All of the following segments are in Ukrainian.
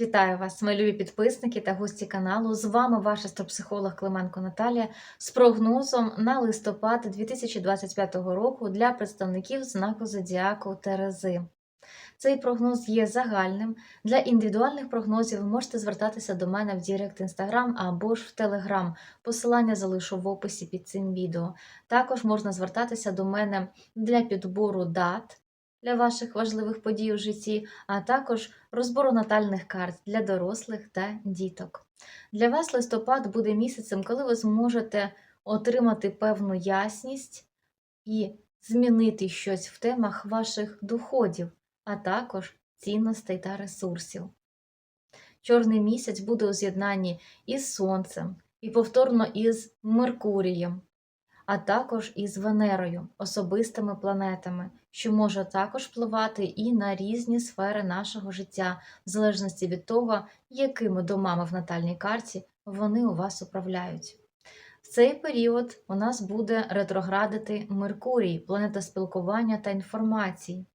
Вітаю вас, мої любі підписники та гості каналу. З вами ваш астропсихолог Клименко Наталія з прогнозом на листопад 2025 року для представників знаку Зодіаку Терези. Цей прогноз є загальним. Для індивідуальних прогнозів ви можете звертатися до мене в Дірект Інстаграм або ж в Телеграм. Посилання залишу в описі під цим відео. Також можна звертатися до мене для підбору дат для ваших важливих подій у житті, а також розбору натальних карт для дорослих та діток. Для вас листопад буде місяцем, коли ви зможете отримати певну ясність і змінити щось в темах ваших доходів, а також цінностей та ресурсів. Чорний місяць буде у з'єднанні із Сонцем і повторно із Меркурієм, а також із Венерою, особистими планетами, що може також впливати і на різні сфери нашого життя, в залежності від того, якими домами в натальній карті вони у вас управляють. В цей період у нас буде ретроградити Меркурій, планета спілкування та інформації.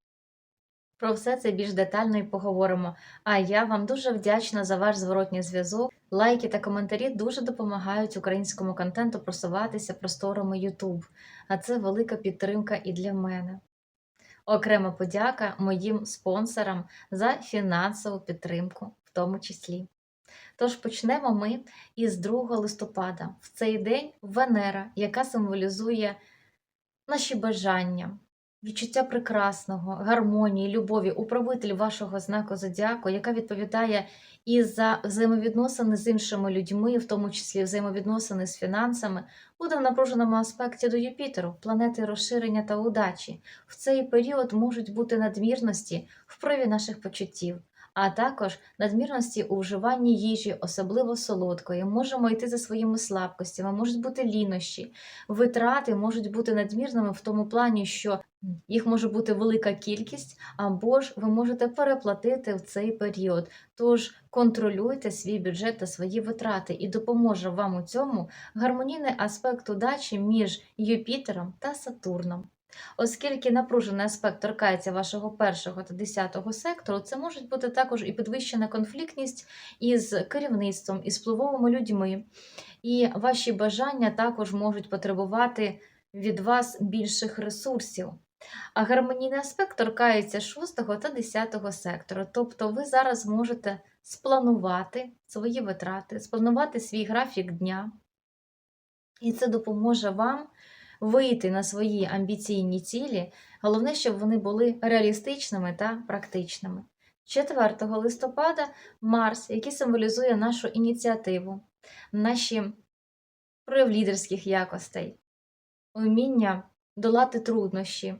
Про все це більш детально і поговоримо. А я вам дуже вдячна за ваш зворотній зв'язок. Лайки та коментарі дуже допомагають українському контенту просуватися просторами YouTube, а це велика підтримка і для мене. Окрема подяка моїм спонсорам за фінансову підтримку, в тому числі. Тож почнемо ми із 2 листопада. В цей день Венера, яка символізує наші бажання, відчуття прекрасного, гармонії, любові, управитель вашого знаку зодіаку, яка відповідає і за взаємовідносини з іншими людьми, в тому числі взаємовідносини з фінансами, буде в напруженому аспекті до Юпітеру, планети розширення та удачі. В цей період можуть бути надмірності в прояві наших почуттів. А також надмірності у вживанні їжі, особливо солодкої, можемо йти за своїми слабкостями, можуть бути лінощі, витрати можуть бути надмірними в тому плані, що їх може бути велика кількість, або ж ви можете переплатити в цей період. Тож контролюйте свій бюджет та свої витрати, і допоможе вам у цьому гармонійний аспект удачі між Юпітером та Сатурном. Оскільки напружений аспект торкається вашого першого та десятого сектору, це може бути також і підвищена конфліктність із керівництвом, із впливовими людьми, і ваші бажання також можуть потребувати від вас більших ресурсів. А гармонійний аспект торкається 6 та 10 сектору. Тобто ви зараз можете спланувати свої витрати, спланувати свій графік дня, і це допоможе вам вийти на свої амбіційні цілі. Головне, щоб вони були реалістичними та практичними. 4 листопада Марс, який символізує нашу ініціативу, наші прояв лідерських якостей, уміння долати труднощі,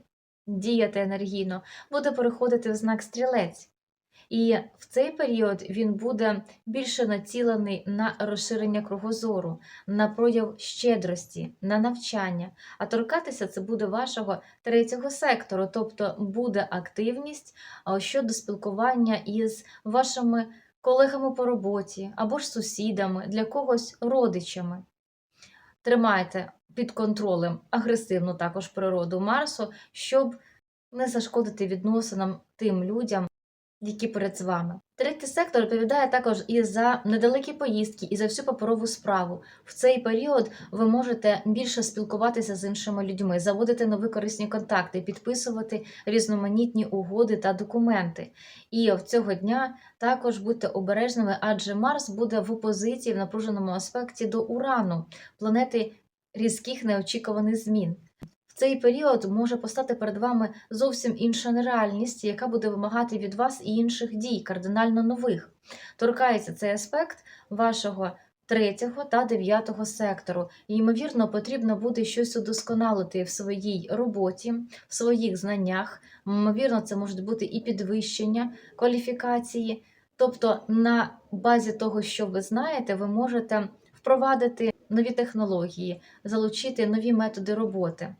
діяти енергійно, буде переходити в знак стрілець. І в цей період він буде більше націлений на розширення кругозору, на прояв щедрості, на навчання. А торкатися це буде вашого третього сектору, тобто буде активність щодо спілкування із вашими колегами по роботі або ж сусідами, для когось родичами. Тримайте під контролем агресивну також природу Марсу, щоб не зашкодити відносинам тим людям, які перед вами. Третій сектор відповідає також і за недалекі поїздки, і за всю паперову справу. В цей період ви можете більше спілкуватися з іншими людьми, заводити нові корисні контакти, підписувати різноманітні угоди та документи. І в цього дня також будьте обережними, адже Марс буде в опозиції в напруженому аспекті до Урану, планети різких неочікуваних змін. Цей період може постати перед вами зовсім інша нереальність, яка буде вимагати від вас і інших дій, кардинально нових. Торкається цей аспект вашого третього та дев'ятого сектору. І, ймовірно, потрібно буде щось удосконалити в своїй роботі, в своїх знаннях. Ймовірно, це можуть бути і підвищення кваліфікації. Тобто, на базі того, що ви знаєте, ви можете впровадити нові технології, залучити нові методи роботи.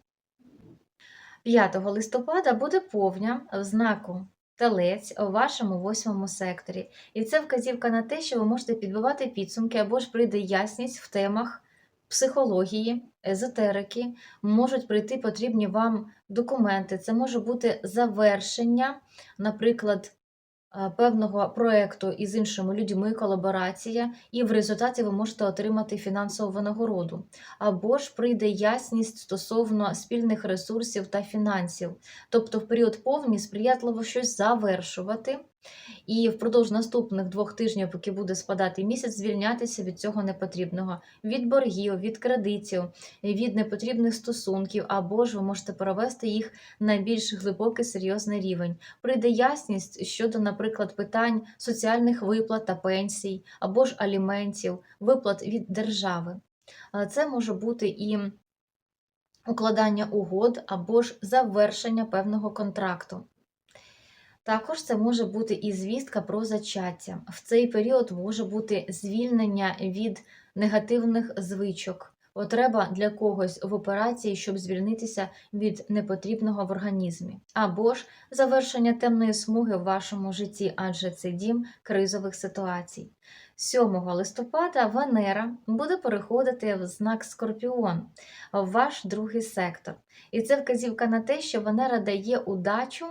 5 листопада буде повня в знаку Телець у вашому восьмому секторі. І це вказівка на те, що ви можете підбивати підсумки або ж прийде ясність в темах психології, езотерики, можуть прийти потрібні вам документи. Це може бути завершення, наприклад, певного проєкту із іншими людьми, колаборація, і в результаті ви можете отримати фінансову винагороду. Або ж прийде ясність стосовно спільних ресурсів та фінансів. Тобто, в період повні сприятливо щось завершувати. І впродовж наступних двох тижнів, поки буде спадати місяць, звільнятися від цього непотрібного, від боргів, від кредитів, від непотрібних стосунків, або ж ви можете перевести їх на більш глибокий серйозний рівень. Прийде ясність щодо, наприклад, питань соціальних виплат та пенсій, або ж аліментів, виплат від держави. Це може бути і укладання угод або ж завершення певного контракту. Також це може бути і звістка про зачаття. В цей період може бути звільнення від негативних звичок, потреба для когось в операції, щоб звільнитися від непотрібного в організмі, або ж завершення темної смуги в вашому житті, адже це дім кризових ситуацій. 7 листопада Венера буде переходити в знак Скорпіон, в ваш другий сектор. І це вказівка на те, що Венера дає удачу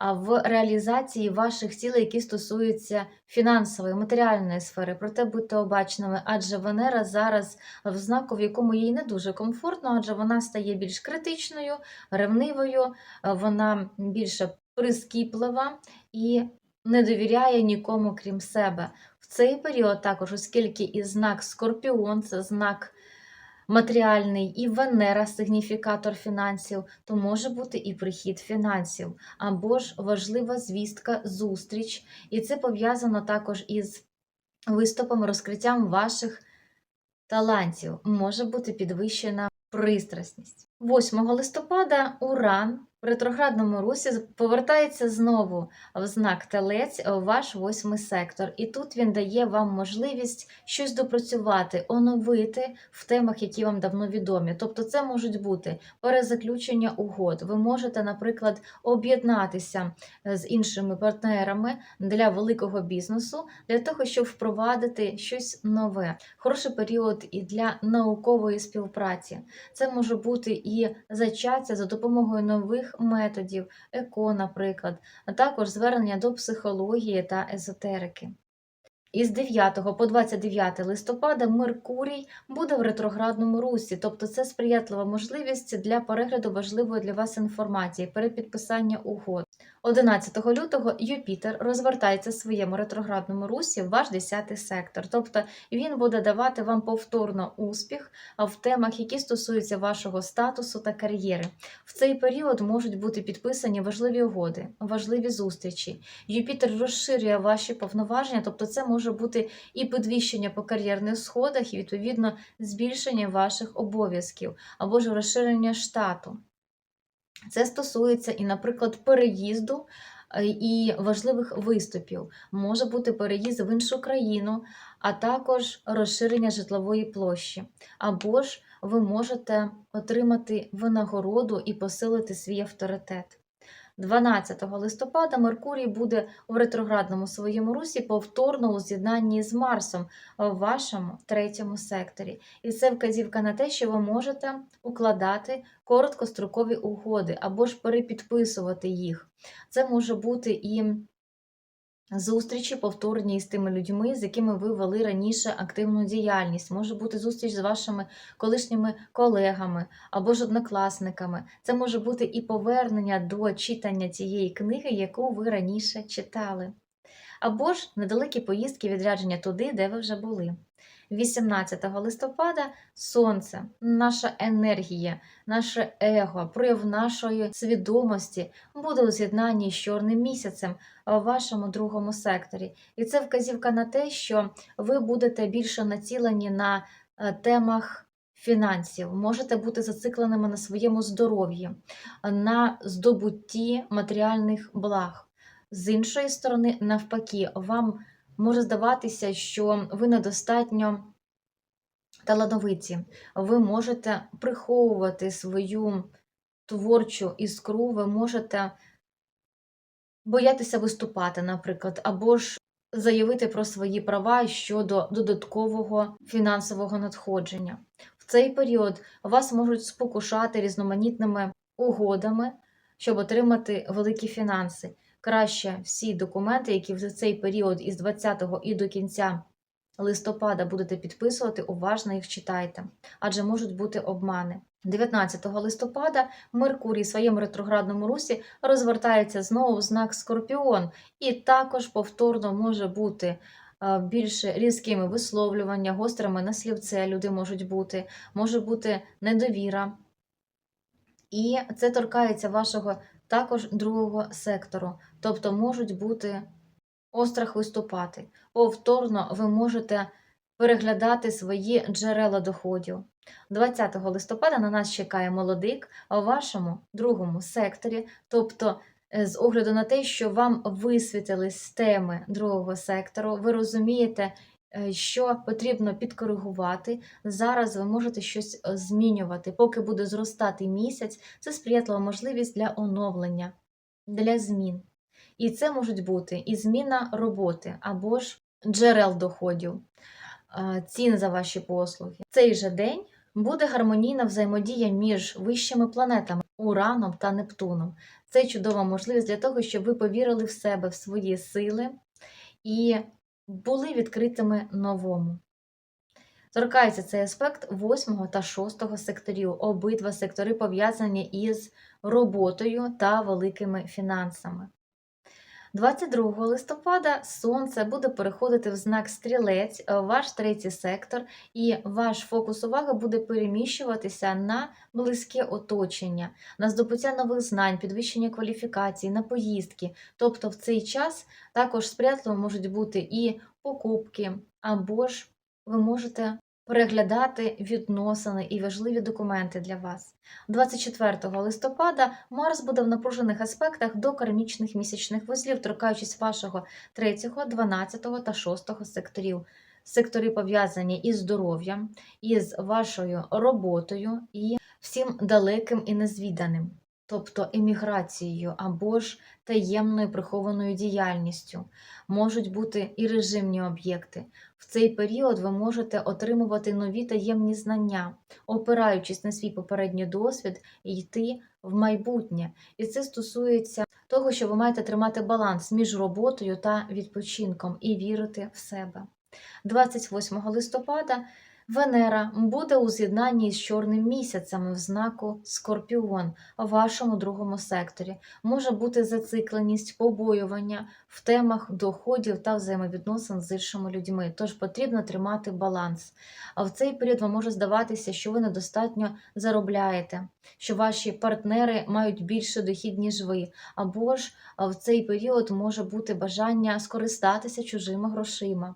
в реалізації ваших цілей, які стосуються фінансової, матеріальної сфери. Проте будьте обачними, адже Венера зараз в знаку, в якому їй не дуже комфортно, адже вона стає більш критичною, ревнивою, вона більше прискіплива і не довіряє нікому, крім себе. В цей період також, оскільки і знак Скорпіон це знак матеріальний, і Венера сигніфікатор фінансів, то може бути і прихід фінансів, або ж важлива звістка, зустріч, і це пов'язано також із виступом, розкриттям ваших талантів. Може бути підвищена пристрасність. 8 листопада Уран в ретроградному русі повертається знову в знак Телець в ваш восьмий сектор, і тут він дає вам можливість щось допрацювати, оновити в темах, які вам давно відомі. Тобто, це можуть бути перезаключення угод. Ви можете, наприклад, об'єднатися з іншими партнерами для великого бізнесу, для того, щоб впровадити щось нове. Хороший період і для наукової співпраці. Це може бути і зачаття за допомогою нових методів, еко, наприклад, а також звернення до психології та езотерики. Із 9 по 29 листопада Меркурій буде в ретроградному русі, тобто це сприятлива можливість для перегляду важливої для вас інформації, перепідписання угод. 11 лютого Юпітер розвертається в своєму ретроградному русі в ваш 10 сектор, тобто він буде давати вам повторно успіх в темах, які стосуються вашого статусу та кар'єри. В цей період можуть бути підписані важливі угоди, важливі зустрічі. Юпітер розширює ваші повноваження, тобто це може бути і підвищення по кар'єрних сходах, і відповідно збільшення ваших обов'язків або ж розширення штату. Це стосується і, наприклад, переїзду е, і важливих виступів. Може бути переїзд в іншу країну, а також розширення житлової площі. Або ж ви можете отримати винагороду і посилити свій авторитет. 12 листопада Меркурій буде у ретроградному своєму русі повторно у з'єднанні з Марсом в вашому третьому секторі. І це вказівка на те, що ви можете укладати короткострокові угоди або ж перепідписувати їх. Це може бути і Зустрічі повторні із тими людьми, з якими ви вели раніше активну діяльність. Може бути зустріч з вашими колишніми колегами або ж однокласниками. Це може бути і повернення до читання цієї книги, яку ви раніше читали. Або ж недалекі поїздки відрядження туди, де ви вже були. 18 листопада сонце, наша енергія, наше его, прояв нашої свідомості буде у з'єднанні з чорним місяцем в вашому другому секторі. І це вказівка на те, що ви будете більше націлені на е, темах. Фінансів можете бути зацикленими на своєму здоров'ї, на здобутті матеріальних благ. З іншої сторони, навпаки, вам може здаватися, що ви недостатньо талановиті. Ви можете приховувати свою творчу іскру, ви можете боятися виступати, наприклад, або ж заявити про свої права щодо додаткового фінансового надходження. В цей період вас можуть спокушати різноманітними угодами, щоб отримати великі фінанси. Краще всі документи, які за цей період із 20 і до кінця листопада будете підписувати, уважно їх читайте, адже можуть бути обмани. 19 листопада Меркурій в своєму ретроградному русі розвертається знову в знак Скорпіон, і також повторно може бути е, більш різкими висловлювання, гострими на слівце люди можуть бути, може бути недовіра. І це торкається вашого також другого сектору, тобто можуть бути острах виступати. Повторно ви можете переглядати свої джерела доходів. 20 листопада на нас чекає молодик у вашому другому секторі, тобто е, з огляду на те, що вам висвітились теми другого сектору, ви розумієте, що потрібно підкоригувати. Зараз ви можете щось е, змінювати. Поки буде зростати місяць, це сприятлива можливість для оновлення, для змін. І це можуть бути і зміна роботи або ж джерел доходів, е, цін за ваші послуги. Цей же день буде гармонійна взаємодія між вищими планетами Ураном та Нептуном. Це чудова можливість для того, щоб ви повірили в себе, в свої сили і були відкритими новому. Торкається цей аспект 8 та 6 секторів. Обидва сектори пов'язані із роботою та великими фінансами. 22 листопада Сонце буде переходити в знак стрілець, е, ваш третій сектор, і ваш фокус уваги буде переміщуватися на близьке оточення, на здобуття нових знань, підвищення кваліфікації, на поїздки. Тобто в цей час також сприятливо можуть бути і покупки, або ж ви можете переглядати відносини і важливі документи для вас. 24 листопада Марс буде в напружених аспектах до кармічних місячних вузлів, торкаючись вашого 3, 12 та 6 секторів. Сектори пов'язані із здоров'ям, із вашою роботою і всім далеким і незвіданим, тобто еміграцією або ж таємною прихованою діяльністю. Можуть бути і режимні об'єкти. В цей період ви можете отримувати нові таємні знання, опираючись на свій попередній досвід і йти в майбутнє. І це стосується того, що ви маєте тримати баланс між роботою та відпочинком і вірити в себе. 28 листопада Венера буде у з'єднанні з чорним місяцем в знаку Скорпіон у вашому другому секторі. Може бути зацикленість, побоювання в темах доходів та взаємовідносин з іншими людьми. Тож потрібно тримати баланс. А в цей період вам може здаватися, що ви недостатньо заробляєте, що ваші партнери мають більше дохід, ніж ви. Або ж в цей період може бути бажання скористатися чужими грошима.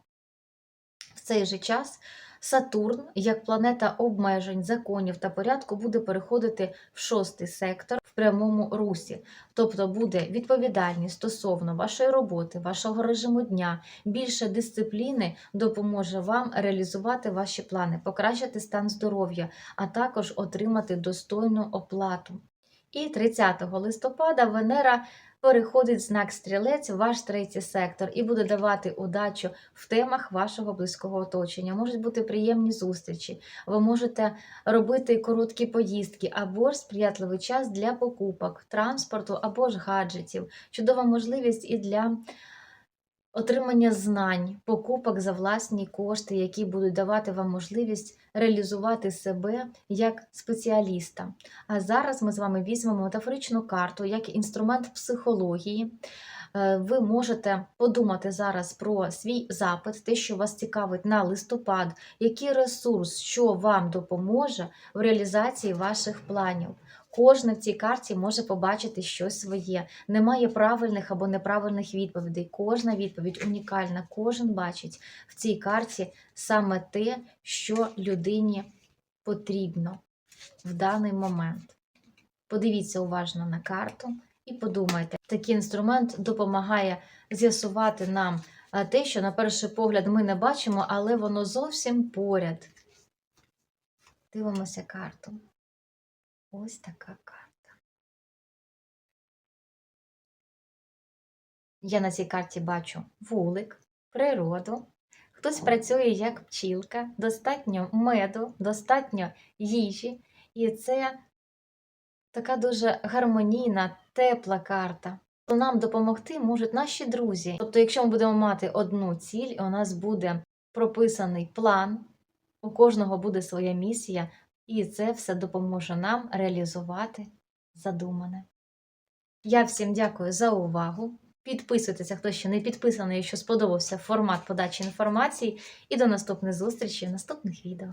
В цей же час Сатурн, як планета обмежень, законів та порядку, буде переходити в шостий сектор в прямому русі, тобто буде відповідальність стосовно вашої роботи, вашого режиму дня, більше дисципліни допоможе вам реалізувати ваші плани, покращити стан здоров'я, а також отримати достойну оплату. І 30 листопада Венера переходить знак стрілець в ваш третій сектор і буде давати удачу в темах вашого близького оточення. Можуть бути приємні зустрічі, ви можете робити короткі поїздки або ж сприятливий час для покупок, транспорту або ж гаджетів. Чудова можливість і для отримання знань, покупок за власні кошти, які будуть давати вам можливість реалізувати себе як спеціаліста. А зараз ми з вами візьмемо метафоричну карту як інструмент психології. Е, Ви можете подумати зараз про свій запит, те, що вас цікавить на листопад, який ресурс, що вам допоможе в реалізації ваших планів. Кожна в цій карті може побачити щось своє. Немає правильних або неправильних відповідей. Кожна відповідь унікальна. Кожен бачить в цій карті саме те, що людині потрібно в даний момент. Подивіться уважно на карту і подумайте, такий інструмент допомагає з'ясувати нам те, що на перший погляд ми не бачимо, але воно зовсім поряд. Дивимося карту. Ось така карта. Я на цій карті бачу вулик, природу. Хтось працює як пчілка, достатньо меду, достатньо їжі. І це така дуже гармонійна, тепла карта. то нам допомогти можуть наші друзі. Тобто, якщо ми будемо мати одну ціль, і у нас буде прописаний план, у кожного буде своя місія, і це все допоможе нам реалізувати задумане. Я всім дякую за увагу. Підписуйтеся, хто ще не підписаний, якщо сподобався формат подачі інформації. І до наступних зустрічей в наступних відео.